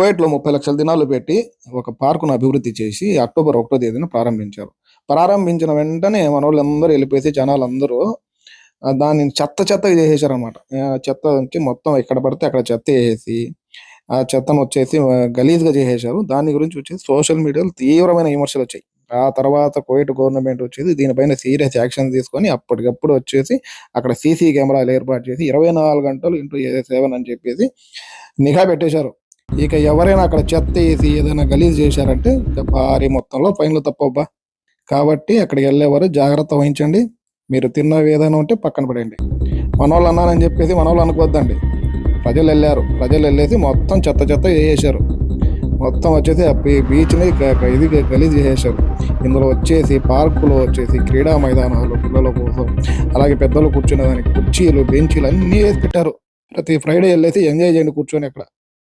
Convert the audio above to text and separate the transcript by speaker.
Speaker 1: కోయట్లో ముప్పై లక్షల దినాలు పెట్టి ఒక పార్కును అభివృద్ధి చేసి అక్టోబర్ ఒకటో తేదీన ప్రారంభించారు. ప్రారంభించిన వెంటనే మన వాళ్ళందరూ వెళ్ళిపోయి జనాలు అందరూ దాన్ని చెత్త చెత్తగా చేసేసారు అనమాట చెత్త నుంచి మొత్తం ఎక్కడ పడితే అక్కడ చెత్త వేసేసి ఆ చెత్తను వచ్చేసి గలీజ్గా చేసేసారు దాని గురించి వచ్చేసి సోషల్ మీడియాలో తీవ్రమైన విమర్శలు వచ్చాయి. ఆ తర్వాత కువైట్ గవర్నమెంట్ వచ్చేసి దీనిపైన సీరియస్ యాక్షన్ తీసుకొని అప్పటికప్పుడు వచ్చేసి అక్కడ సీసీ కెమెరాలు ఏర్పాటు చేసి ఇరవై నాలుగు గంటలు ఇంటూ సేవన్ అని చెప్పేసి నిఘా పెట్టేశారు. ఇక ఎవరైనా అక్కడ చెత్త వేసి ఏదైనా గలీజ్ చేశారంటే భారీ మొత్తంలో ఫైన్లు తప్పబ్బా. కాబట్టి అక్కడికి వెళ్ళేవారు జాగ్రత్త వహించండి. మీరు తిన్నవి ఏదైనా ఉంటే పక్కన పడండి మనోళ్ళు అన్నారని చెప్పేసి మనోళ్ళు అనుకోవద్దండి. ప్రజలు వెళ్ళారు. ప్రజలు వెళ్ళేసి మొత్తం చెత్త చెత్త వేసేశారు మొత్తం వచ్చేసి ఆ బీచ్ని ఇది గలీజ్ చేసేసారు ఇందులో వచ్చేసి పార్కులు వచ్చేసి క్రీడా మైదానాలు పిల్లల కోసం అలాగే పెద్దలు కూర్చునేదానికి కుర్చీలు బెంచీలు అన్నీ వేసి పెట్టారు. ప్రతి ఫ్రైడే వెళ్ళేసి ఎంజాయ్ చేయండి కూర్చొని అక్కడ.